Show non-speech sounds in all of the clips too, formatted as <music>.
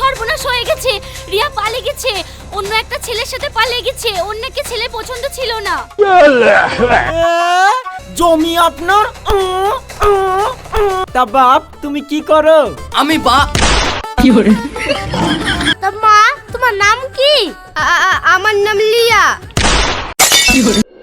সর্বনাশ হয়ে গেছে। রিয়া পালিয়ে গেছে। অন্য একটা ছেলের সাথে পালিয়ে গেছে। অন্যকে ছেলে পছন্দ ছিল না। জমি আপনার। তা বাপ তুমি কি করো? আমি বা তা মা তোমার নাম কি? আমার নাম লিয়া। মা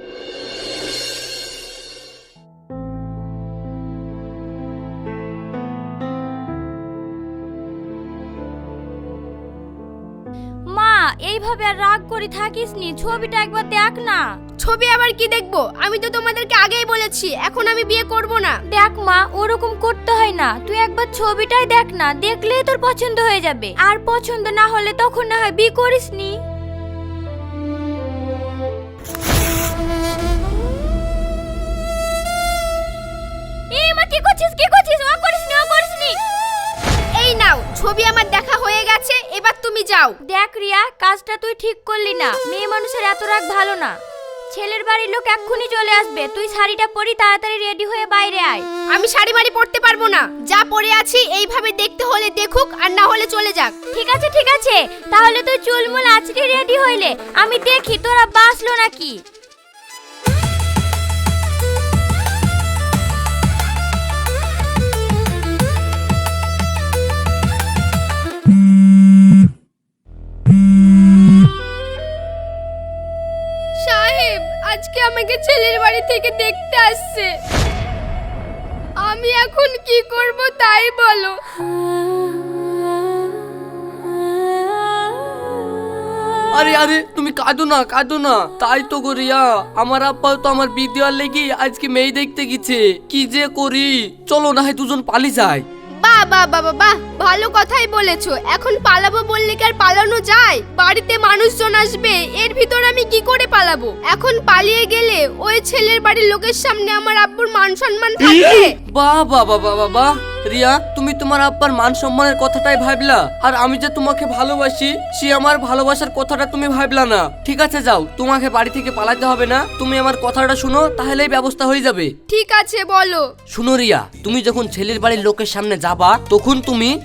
এইভাবে আর রাগ করে থাকিস নি ছবিটা একবার দেখ না। ছবি আবার কি দেখব? আমি তো তোমাদেরকে আগেই বলেছি এখন আমি বিয়ে করব না। দেখ মা ওরকম করতে হয় না। তুই একবার ছবিটাই দেখ না দেখলেই তোর পছন্দ হয়ে যাবে। আর পছন্দ না হলে তখন না হয় বিয়ে করিস নি। এই মা কি করছিস? কি করছিস? ও করিস নাও ছবি আমার দেখা হয়ে গেছে এবার তুমি যাও। দেখ রিয়া কাজটা তুই ঠিক করলি না। মেয়ে মানুষের এত রাগ ভালো না। ছেলের বাড়ির লোক এক্ষুনি চলে আসবে। তুই শাড়িটা পরি তাড়াতাড়ি রেডি হয়ে বাইরে আয়। আমি শাড়ি মাড়ি পরতে পারব না। যা পরে আছি এইভাবে দেখতে হলে দেখুক আর না হলে চলে যাক। ঠিক আছে ঠিক আছে। তাহলে তুই চুলমুল আজকে রেডি হইলে। আমি দেখি তোরা বাসলো নাকি? আজকে আমাকে ছেলের বাড়ি থেকে দেখতে আসছে। আমি এখন কি করব তাই বলো। আরে আরে, তুমি কাঁদো না কাঁদো না। তাই তো করিয়া আমার আব্বা তো আমার বিয়ে দেওয়ার লেগে আজকে মেয়ে দেখতে গেছে। কি যে করি? চলো না হয় দুজন পালি যাই। বাহ বাবা বাহ ভালো কথাই বলেছ। এখন পালাবো বললে কি আর পালানো যায়? বাড়িতে মানুষজন আসবে এর ভিতর আমি কি করে পালাবো? এখন পালিয়ে গেলে ওই ছেলের বাড়ির লোকের সামনে আমার আব্বুর মান সম্মান থাকবে। বাহ বাহ বাহ, বাহ। রিয়া তুমি তোমার আব্বার মান সম্মানের কথাটাই ভাবলা আর আমি যে তোমাকে ভালোবাসি সে আমার ভালোবাসার কথাটা তুমি ভাবলা না। ঠিক আছে যাও তোমাকে বাড়ি থেকে পালাতে হবে না তুমি আমার কথাটা শুনো তাহলেই ব্যবস্থা হয়ে যাবে। ঠিক আছে বলো। শুনো রিয়া তুমি যখন ছেলের বাড়ির লোকের সামনে যাবা তখন তুমি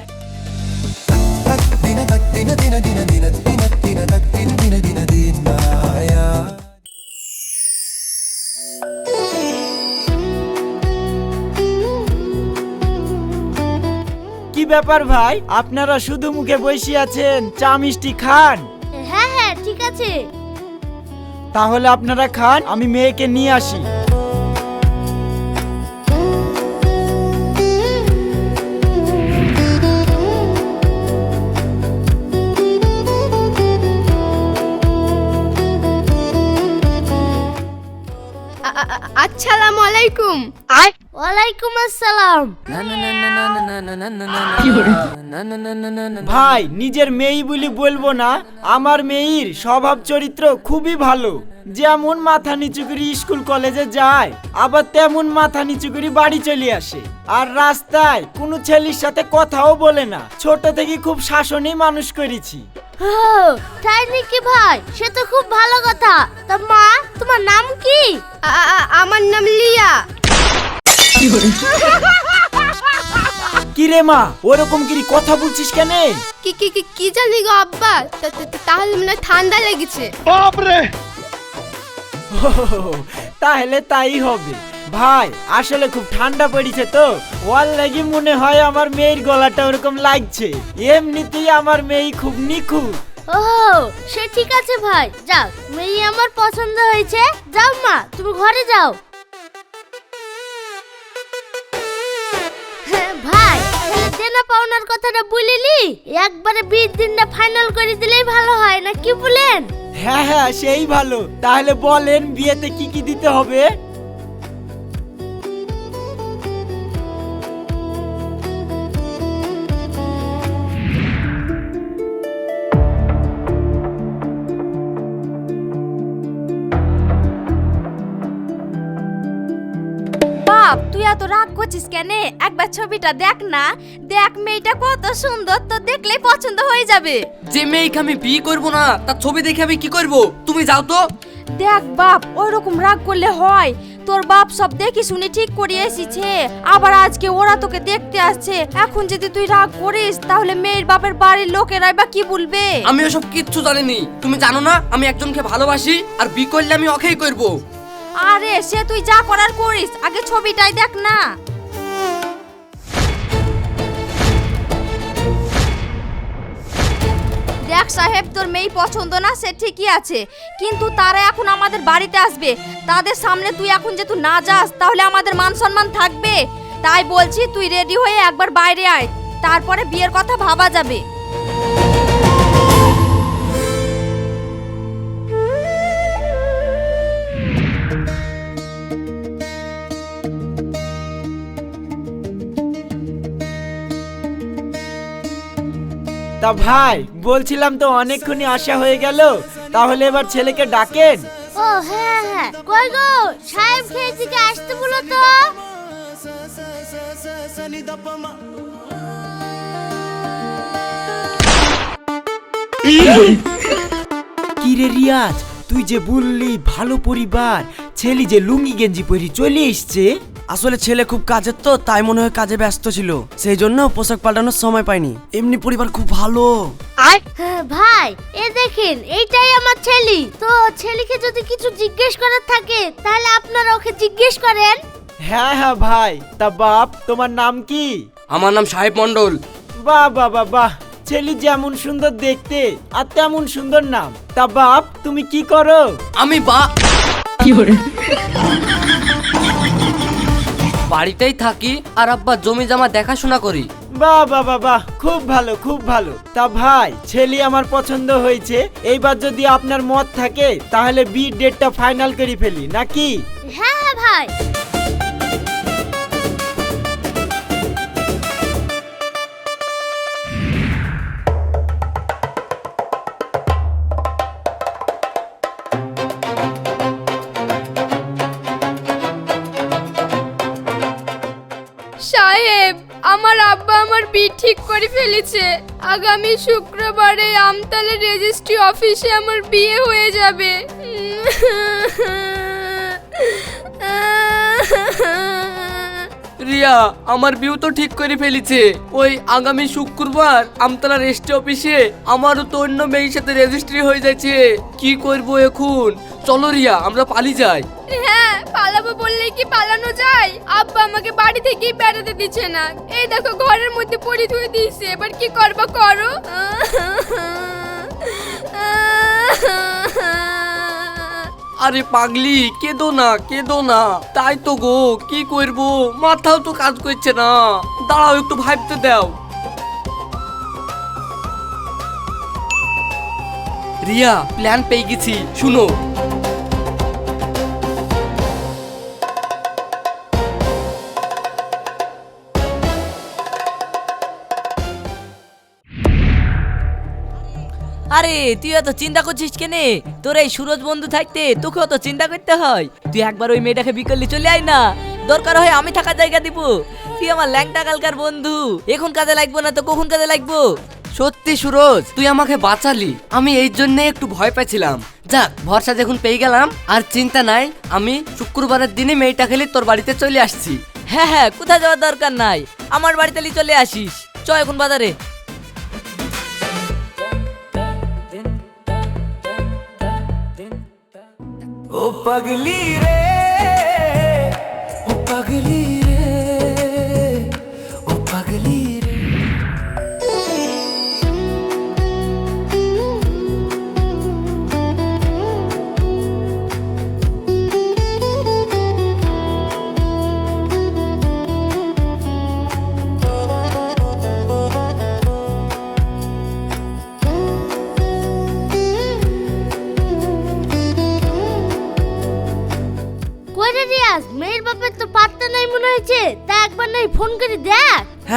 ব্যাপার ভাই? আপনারা শুধু মুখে বসে আছেন চা মিষ্টি খান। হ্যাঁ হ্যাঁ ঠিক আছে। তাহলে আপনারা খান আমি মেয়েকে নিয়ে আসি। আ- আসসালামু আলাইকুম। ওয়ালাইকুম আসসালাম। ভাই নিজের মেয়ে বলি বলব না আমার মেয়ের স্বভাব চরিত্র খুবই ভালো। যেমন মাথা নিচু করে স্কুল কলেজে যায় আবার তেমন মাথা নিচু করে বাড়ি চলে আসে। আর রাস্তায় কোনো ছেলের সাথে কথাও বলে না। ছোট থেকে খুব শাসনেই মানুষ করেছি। তাই নাকি ভাই? সে তো খুব ভালো কথা। তা মা তোমার নাম কি? আমার নাম লিয়া। কি রে মা ওরকম কি কথা বলছিস কেন? কি কি কি কি জানি গো আব্বা? তা- তা- তা- তাহলে মনে হয় ঠান্ডা লেগেছে। তাহলে তাই হবে। ভাই আসলে খুব ঠান্ডা পড়েছে তো। ওয়াল লাগি মনে হয় আমার মেয়ের গলাটা ওরকম লাগছে। এমনিতেই আমার মেয়ে খুব নিখুঁত। ও সে ঠিক আছে ভাই। যাও মেয়ে আমার পছন্দ হয়েছে। যাও মা তুমি ঘরে যাও। দেনা পাওনার কথাটা বলিলি? একবারে বিশ দিনটা ফাইনাল করে দিলেই ভালো হয় না কি বলেন? হ্যাঁ হ্যাঁ সেই ভালো। তাহলে বলেন বিয়েতে কি কি দিতে হবে? বাপ তুই এত রাগ করছিস কেন? একবার ছবিটা দেখ না। দেখ মেয়েটা কত সুন্দর তো দেখলেই পছন্দ হয়ে যাবে। যে মেয়েকে আমি বিয়ে করব না তার ছবি দেখে আমি কি করব? তুমি যাও তো। দেখ বাপ ওই রকম রাগ করলে হয়। তোর বাপ সব দেখি শুনে ঠিক করে এসেছে। আবার আজকে ওরা তোকে দেখতে আসছে। এখন যদি তুই রাগ করিস তাহলে মেয়ের বাপের বাড়ির লোকেরাই বা কি বলবে? আমি ওসব কিচ্ছু জানিনি। তুমি জানো না আমি একজনকে ভালোবাসি আর বি করলে আমি ওকেই করব। আরে সে তুই যা করার করিস আগে ছবিটাই দেখ না। দেখ সাহেব, তোর মেয়ে পছন্দ না, সে ঠিকই আছে। কিন্তু তারা এখন আমাদের বাড়িতে আসবে। তাদের সামনে তুই এখন যেহেতু না যাস, তাহলে আমাদের মান সম্মান থাকবে। তাই বলছি, তুই রেডি হয়ে একবার বাইরে আয়। তারপরে বিয়ের কথা ভাবা যাবে। তা ভাই বলছিলাম তো অনেকক্ষণই আশা হয়ে গেল তাহলে এবার ছেলেকে ডাকেন। ও হ্যাঁ হ্যাঁ। কই গো সাহেব খেয়ে থেকে আসতে বলো তো। কি রে রিয়াজ তুই যে বললি ভালো পরিবার ছেলে যে লুঙ্গি গেঞ্জি পরি চলে এসছে? আসলে ছেলে খুব কাজের তো তাই মনে হয় কাজে ব্যস্ত ছিল। সেই জন্য পোশাক পাল্টানোর সময় পাইনি। এমনি পরিবার খুব ভালো। হ্যাঁ, ভাই এ দেখেন এইটাই আমার ছেলে। তো ছেলেকে যদি কিছু জিজ্ঞেস করার থাকে তাহলে আপনারা ওকে জিজ্ঞেস করেন। হ্যাঁ হ্যাঁ ভাই তা বাপ তোমার নাম কি? আমার নাম সাহেব মন্ডল বাহ বাহ বাহ বাহ ছেলে যেমন সুন্দর দেখতে আর তেমন সুন্দর নাম। তা বাপ তুমি কি করো? আমি বা বাড়িতেই থাকি আর আব্বা জমি জমা দেখাশোনা করি। বাহ বাহ বাহ বাহ। খুব ভালো খুব ভালো। তা ভাই ছেলে আমার পছন্দ হয়েছে। এইবার যদি আপনার মত থাকে তাহলে বিয়ের ডেটটা ফাইনাল করে ফেলি নাকি? হ্যাঁ হ্যাঁ ভাই। আমার আব্বা আমার বিয়ে ঠিক করে ফেলেছে। আগামী শুক্রবারে আমতলা রেজিস্ট্রি অফিসে আমার বিয়ে হয়ে যাবে। রিয়া আমার বিউ তো ঠিক করে ফেলেছে। ওই আগামী শুক্রবার আমতলা রেস্ট অফিসে আমারও তো অন্য মেয়ের সাথে রেজিস্ট্রি হয়ে যাচ্ছে। কি করব এখন? চলো রিয়া আমরা পালি যাই। হ্যাঁ পালাবো বললে কি পালানো যায়? আব্বা আমাকে বাড়ি থেকেই বেড়াতে দিচ্ছে না। এই দেখো, ঘরের মধ্যে পড়ে ধুয়ে দিয়েছে। এবার কি করবা করো? আরে পাগলি, কেঁদো না কেঁদো না। তাই তো গো, কি করব? মাথাও তো কাজ করছে না। দাঁড়াও, একটু ভাবতে দাও। রিয়া প্ল্যান পেয়ে গেছি। শুনো। আরে তুই এত চিন্তা করছিস কেনে? তোর এই সুরজ বন্ধু থাকতে তোকে অত চিন্তা করতে হয়। তুই একবার ওই মেয়েটাকে বিকল্লি চলে আয় না। দরকার হয় আমি থাকা জায়গা দিব। তুই আমার ল্যাংটা কালকার বন্ধু। এখন কাজে লাগবো না তো কখন কাজে লাগবো? সত্যি সুরজ তুই আমাকে বাঁচালি। আমি এই জন্য একটু ভয় পাচ্ছিলাম যাক ভরসা যখন পেয়ে গেলাম। আর চিন্তা নাই আমি শুক্রবারের দিনে মেয়েটা খেলে তোর বাড়িতে চলে আসছি। হ্যাঁ হ্যাঁ কোথায় যাওয়ার দরকার নাই? আমার বাড়িতে চলে আসিস। চ এখন বাজারে। ও পাগলি রে ও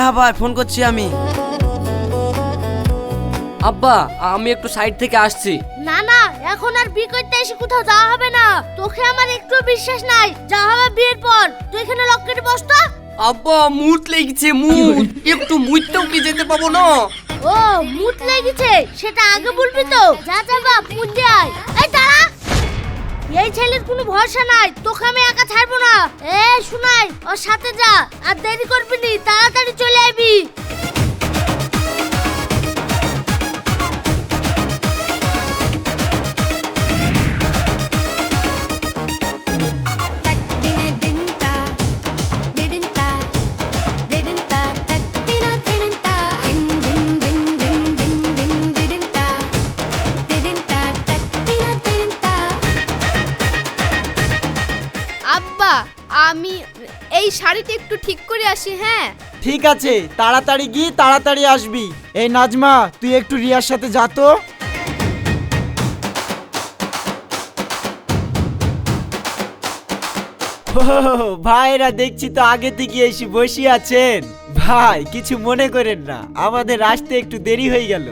হ্যাঁ ভাই ফোন করছি আমি। আব্বা আমি একটু সাইড থেকে আসছি। না না এখন আর বিয়ে করতে এসে কোথাও যাওয়া হবে না। তোকে আমার একটু বিশ্বাস নাই। যা হবে বিয়ের পর। তুই এখানে লক্ষ্যে বস তো। আব্বা মুত লেগেছে মুত। একটু মুততেও কি যেতে পাবো না? ও মুত লেগেছে। সেটা আগে বলবি তো। যা যা বাপ মুত দে আয়। এই ছেলের কোনো ভরসা নাই, তোকে আমি একা ছাড়বো না। এ, শুনাই, ওর সাথে যা, আর দেরি করবি নি, তাড়াতাড়ি চলে আইবি। আমি, এই শাড়িটা একটু ঠিক করে আসি হ্যাঁ? ঠিক আছে, তাড়াতাড়ি গিয়ে তাড়াতাড়ি আসবি। এই নাজমা, তুই একটু রিয়ার সাথে যা তো। ভাইরা, দেখছি তো আগে থেকে এসে বসে আছেন। ভাই, কিছু মনে করেন না, আমাদের আসতে একটু দেরি হয়ে গেল।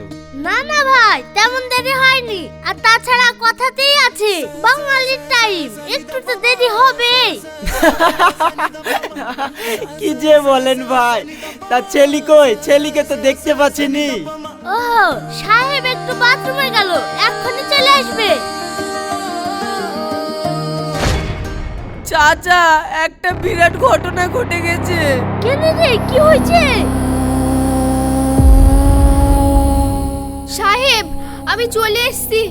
না না ভাই তেমন দেরি হয়নি। আর তাছাড়া কথাতেই আছে বাঙালির টাইম একটু তো দেরি হবে <laughs> কি যে বলেন ভাই তা ছেলি কই? ছেলিকে তো দেখতে পাচ্ছিনি। ও সাহেব একটু বাথরুমে গেল এক্ষুনি চলে আসবে। চাচা একটা বিরাট ঘটনা ঘটে গেছে। কেন রে কি হয়েছে? সাহেব আমি চলে এসেছি।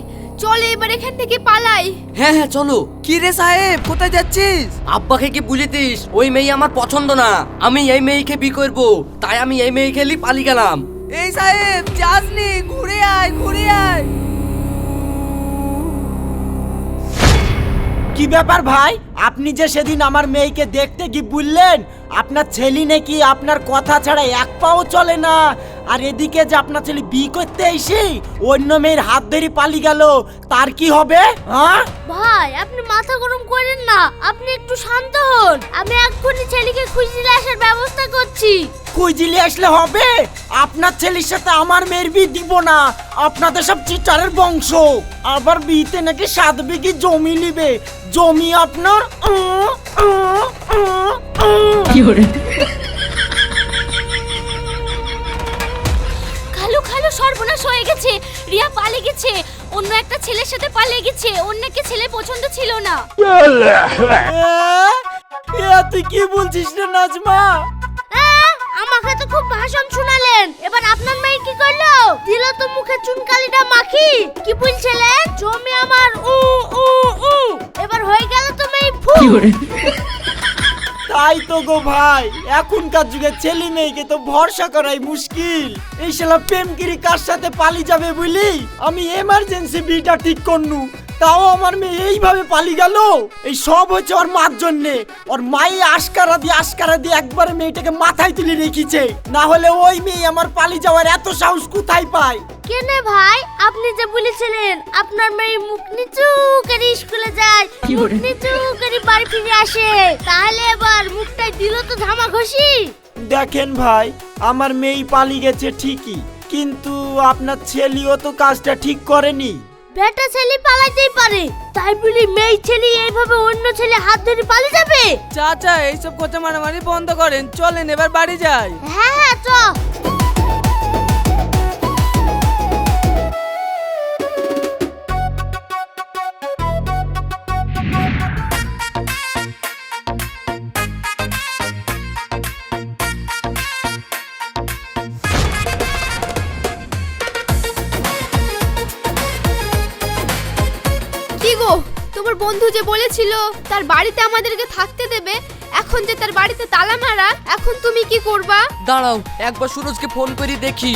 চলে এবার এখান থেকে পালাই। হ্যাঁ হ্যাঁ চলো। কি রে সাহেব কোথায় যাচ্ছিস? আব্বাকে কি বুঝেছিস ওই মেয়ে আমার পছন্দ না। আমি এই মেয়েকে বি করব। তাই আমি এই মেয়েকে লি পালিয়ে গেলাম। এই সাহেব যাসনি। ঘুরে আয় ঘুরে আয়। কি ব্যাপার ভাই? আপনি যে সেদিন আমার মেয়েকে দেখতে কি বললেন আপনার ছেলে নাকি আপনার কথা ছাড়া এক পাও চলে না। আর এদিকে যে আপনার ছেলে বি করতে এসে অন্য মেয়ের হাত ধরে পালি গেল তার কি হবে হ্যাঁ? ভাই আপনি মাথা গরম করেন না। আপনি একটু শান্ত হন। আমি এক্ষুনি ছেলেকে খুঁজে আসার ব্যবস্থা করছি। খুঁজিলে আসলে হবে? আপনার ছেলের সাথে আমার মেয়ের বিয়ে দিব না। আপনাদের সব চিটারের বংশ। আবার বিয়েতে নাকি সাত বিঘি জমি নিবে। জমি আপনার উম, সর্বনাশ হয়ে গেছে। রিয়া পালিয়ে গেছে। অন্য একটা ছেলের সাথে পালিয়ে গেছে। অন্যকে ছেলে পছন্দ ছিল না। এ, তুই কি বলছিস রে নাজমা? আহ, আমাকে তো খুব ভাষণ শোনালেন। এবার আপনার মেয়ে কি করল? দিল তো মুখে চুনকালিটা মাখি। কি বলছিলেন? জমি আমার উ উ উ। এবার হয়ে গেল তো মেয়ে ফু তাই তো গো ভাই, এখনকার যুগে ছেলে মেয়েকে তো ভরসা করাই মুশকিল। এই শালা প্রেমগিরি কার সাথে পালি যাবে বুঝলি আমি এমার্জেন্সি বিটা ঠিক করনু। তাও আমার মেয়ে এইভাবে পালি গেল? এই সব হচ্ছে ওর মার জন্যে। ওর মায়ে আশকারা দিয়ে আশকারা দিয়ে একবার মেয়েটাকে মাথায় তুলে রেখেছে। না হলে ওই মেয়ে আমার পালি যাওয়ার এত সাহস কোথায় পায়? কেনে ভাই আপনি যে বলেছিলেন আপনার মেয়ে মুখ নিচু করে স্কুলে যায় মুখ নিচু করে বাড়ি ফিরে আসে। তাহলে এবার মুখটাই দিল তো ধামা ঘষি দেখেন ভাই আমার মেয়ে পালি গেছে ঠিকই কিন্তু আপনার ছেলেও তো কাজটা ঠিক করেনি। বেটা ছেলে পালাইতেই পারে। তাই বলি মেয়ে ছেলে এইভাবে অন্য ছেলে হাত ধরে পালিয়ে যাবে? চাচা এইসব কথা মারামারি বন্ধ করেন। চলেন এবার বাড়ি যাই। হ্যাঁ হ্যাঁ চ। যে বলেছিল, তার বাড়িতে আমাদেরকে থাকতে দেবে, এখন যে তার বাড়িতে তালা মারা, এখন তুমি কি করবা? দাঁড়াও, একবার সুরজকে ফোন করে দেখি।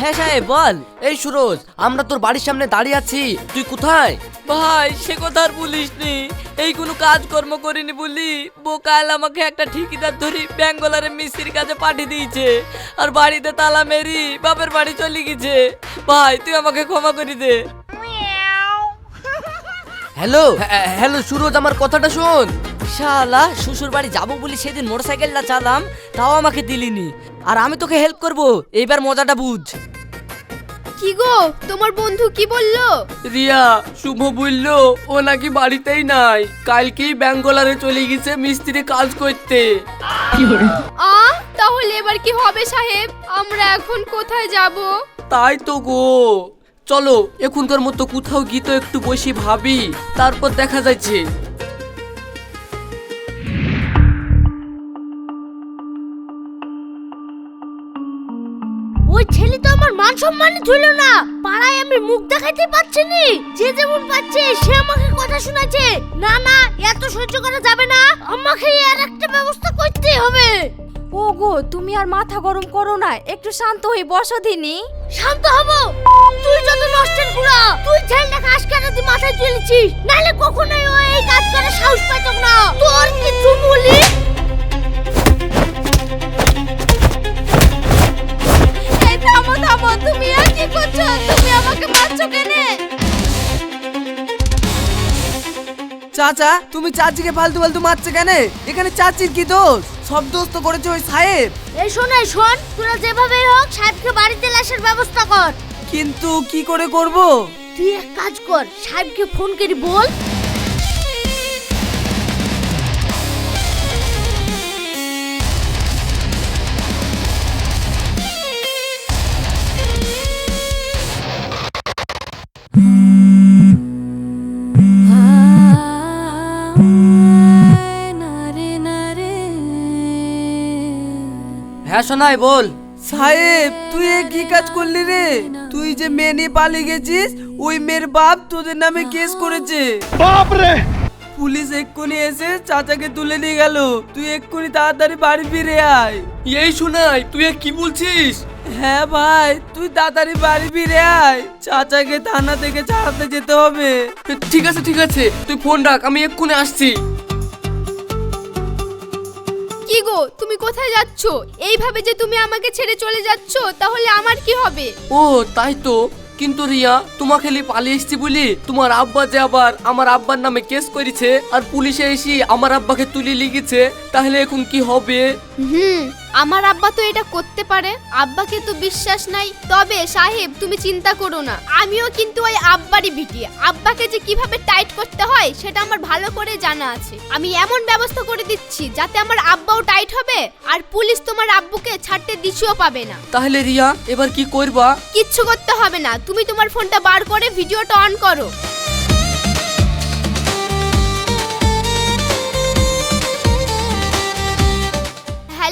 হ্যাঁ সাহেব বল। এই সুরজ আমরা তোর বাড়ির সামনে দাঁড়িয়ে আছি। তুই কোথায়? ভাই সে কথা আর বলিস নি এই কোনো কাজকর্ম করিনি বলি বোকাল আমাকে একটা ঠিকিদার ধরি ব্যাঙ্গলারে মিস্ত্রির কাছে পাঠিয়ে দিয়েছে। আর বাড়িতে তালা মেরি বাপের বাড়ি চলে গেছে। ভাই তুই আমাকে ক্ষমা করে দে। হ্যালো হ্যাঁ, হ্যালো সুরজ আমার কথাটা শোন। শালা শ্বশুর বাড়ি যাব বলি সেদিন মোটরসাইকেলটা চালাম তাও আমাকে দিলিনি। আর আমি তোকে হেল্প করব এইবার মজাটা বুঝ। কি গো তোমার বন্ধু কি বলল? রিয়া শুভ বলল ও নাকি বাড়িতেই নাই। কালকেই ব্যাঙ্গলারে চলে গেছে মিস্ত্রি কাজ করতে। আ তাহলে এবার কি হবে সাহেব? আমরা এখন কোথায় যাব? তাই তো গো। চলো এখনকার মতো কোথাও গিয়ে তো একটু বসে ভাবি তারপর দেখা যাচ্ছে। মান সম্মানই ধুল না। পাড়ায় আমি মুখ দেখাইতে পারছি নি যে যেমন পাচ্ছে সে আমাকে কথা শোনাচ্ছে। না না এত সহ্য করা যাবে না। আমাকে এর একটা ব্যবস্থা করতেই হবে। ওগো তুমি আর মাথা গরম করো না। একটু শান্ত হয়ে বসো দিনি। শান্ত হব? তুই যত নষ্টের গুড়া তুই ছেলেটাকে আজকাল তুই মাথায় তুলেছিস। নাহলে কখনোই ও এই কাজ করে সাহস পাইত না। চাচা তুমি চাচিকে ফালতু ফালতু মারছে কেন? এখানে চাচির কি দোষ? সব দোষ তো করেছে ওই সাহেব। এই শোন এই শোন তোরা যেভাবে হোক সাহেবকে বাড়িতে লাশের ব্যবস্থা কর। কিন্তু কি করে করব? তুই এক কাজ কর সাহেবকে ফোন করে বল হ্যাঁ শোনাই বল। সাহেব তুই এ কি কাজ করলি রে? তুই যে মেয়ে নিয়ে পালিয়ে গেছিস ওই মেয়ের বাপ তোদের নামে কেস করেছে। পুলিশ এক্ষুনি এসে চাচাকে তুলে নিয়ে গেল। তুই এক্ষুনি তাড়াতাড়ি বাড়ি ফিরে আয়। এই শোনাই তুই এ কি বলছিস? হ্যাঁ ভাই তুই তাড়াতাড়ি বাড়ি ফিরে আয়। চাচাকে থানা থেকে ছাড়াতে যেতে হবে। ঠিক আছে ঠিক আছে। তুই ফোন রাখ আমি এক্ষুনি আসছি। কি গো তুমি কোথায় যাচ্ছ? এইভাবে যে তুমি আমাকে ছেড়ে চলে যাচ্ছ তাহলে আমার কি হবে? ও তাই তো। কিন্তু রিয়া তোমাকে খালি পালিয়ে এসছি বলি তোমার আব্বা যে আবার আমার আব্বার নামে কেস করেছে আর পুলিশে এসে আমার আব্বাকে তুলে লিখেছে তাহলে এখন কি হবে? হুম আমার আব্বা তো এটা করতে পারে আব্বাকে তো বিশ্বাস নাই। তবে সাহেব তুমি চিন্তা করো না। আমিও কিন্তু ওই আব্বারই বিটি আব্বাকে যে কীভাবে টাইট করতে হয় সেটা আমার ভালো করে জানা আছে। আমি এমন ব্যবস্থা করে দিচ্ছি যাতে আমার আব্বাও টাইট হবে আর পুলিশ তোমার আব্বুকে ছাড়তে দিছিও পাবে না। তাহলে রিয়া এবার কি করবা? কিচ্ছু করতে হবে না। তুমি তোমার ফোনটা বার করে ভিডিওটা অন করো।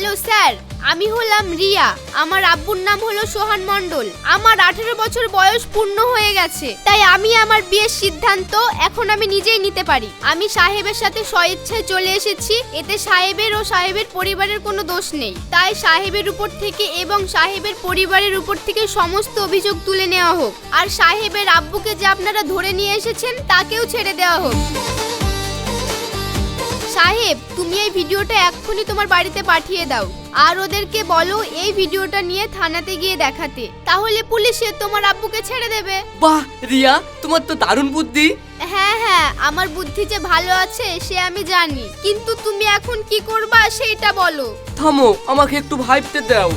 হ্যালো স্যার, আমি হলাম রিয়া। আমার আব্বুর নাম হলো সোহান মণ্ডল। আমার আঠেরো বছর বয়স পূর্ণ হয়ে গেছে। তাই আমি আমার বিয়ের সিদ্ধান্ত এখন আমি নিজেই নিতে পারি। আমি সাহেবের সাথে স্বইচ্ছায় চলে এসেছি। এতে সাহেবের ও সাহেবের পরিবারের কোনো দোষ নেই। তাই সাহেবের উপর থেকে এবং সাহেবের পরিবারের উপর থেকে সমস্ত অভিযোগ তুলে নেওয়া হোক। আর সাহেবের আব্বুকে যে আপনারা ধরে নিয়ে এসেছেন, তাকেও ছেড়ে দেওয়া হোক। সাহেব তুমি এই ভিডিওটা এক্ষুনি তোমার বাড়িতে পাঠিয়ে দাও। আর ওদেরকে বলো এই ভিডিওটা নিয়ে থানাতে গিয়ে দেখাতে। তাহলে পুলিশে তোমার আব্বুকে ছেড়ে দেবে। বাহ রিয়া তোমার তো দারুণ বুদ্ধি। হ্যাঁ হ্যাঁ আমার বুদ্ধি যে ভালো আছে সে আমি জানি। কিন্তু তুমি এখন কি করবা সেটা বলো। থামো আমাকে একটু ভাবতে দাও।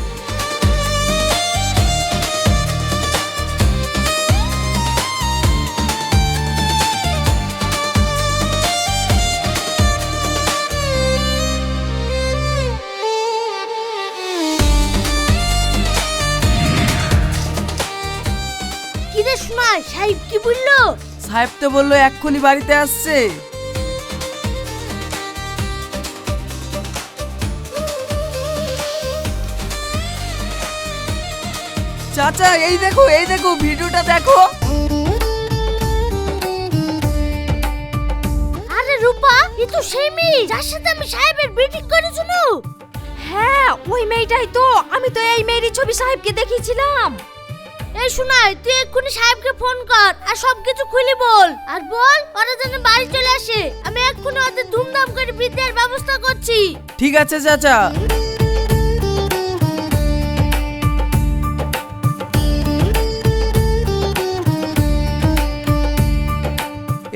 সাহেব কি বলল? সাহেব তো বলল এক্ষুনি বাড়িতে আসছে। চাচা এই দেখো এই দেখো ভিডিওটা দেখো। আরে রূপা এ তো সেই মেয়ে যার সাথে আমি সাহেবের মিটিং করেছিল। হ্যাঁ ওই মেয়েটাই তো আমি তো এই মেয়েরই ছবি সাহেবকে দেখিয়েছিলাম। এই শোনাই তুই এক্ষুনি সাহেবকে ফোন কর আর সবকিছু খুলে বল। আর বল, ওরা যেন বাড়ি চলে আসে। আমি এক্ষুনি ওদের ধুমধাম করে বিদ্যার ব্যবস্থা করছি। ঠিক আছে, চাচা।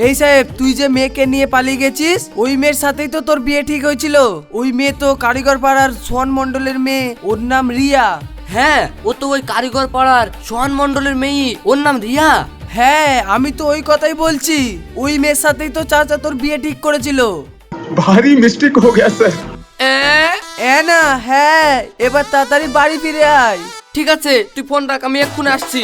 এই সাহেব, তুই যে মেয়েকে নিয়ে পালিয়ে গেছিস, ওই মেয়ের সাথেই তো তোর বিয়ে ঠিক হয়েছিল। ওই মেয়ে তো কারিগর পাড়ার সোহান মণ্ডলের মেয়ে, ওর নাম রিয়া। হ্যাঁ ও তো ওই কারিগর পাড়ার সোহান মণ্ডলের মেয়ে ওর নাম রিয়া। হ্যাঁ আমি তো ওই কথাই বলছি। ওই মেয়ের সাথেই তো চাচা তোর বিয়ে ঠিক করেছিল। ভারী মিস্টেক হয়ে গেছে। এ? না হ্যাঁ এবার তাড়াতাড়ি বাড়ি ফিরে আয়। ঠিক আছে তুই ফোন রাখ আমি এক্ষুনি আসছি।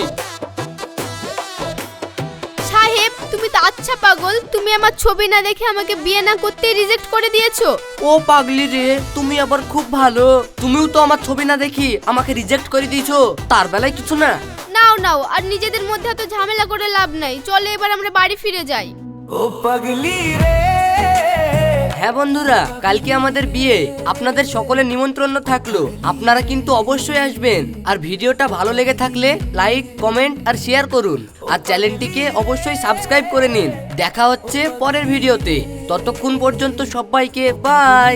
তুমি আচ্ছা পাগল তুমি আমার ছবি না দেখে আমাকে বিয়ে না করতে রিজেক্ট করে দিয়েছ? ও পাগলি রে তুমি আবার খুব ভালো। তুমিও তো আমার ছবি না দেখি আমাকে রিজেক্ট করে দিয়েছ। তার বেলায় কিছু না। নাও নাও আর নিজেদের মধ্যে এত ঝামেলা করে লাভ নাই। চলে এবার আমরা বাড়ি ফিরে যাই। হ্যাঁ বন্ধুরা, কালকে আমাদের বিয়ে। আপনাদের সকলের নিমন্ত্রণ থাকল। আপনারা কিন্তু অবশ্যই আসবেন। আর ভিডিওটা ভালো লেগে থাকলে লাইক, কমেন্ট আর শেয়ার করুন। আর চ্যানেলটিকে অবশ্যই সাবস্ক্রাইব করে নিন। দেখা হচ্ছে পরের ভিডিওতে। ততক্ষণ পর্যন্ত সবাইকে বাই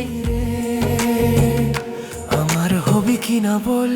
আমার হবি কিনা বল?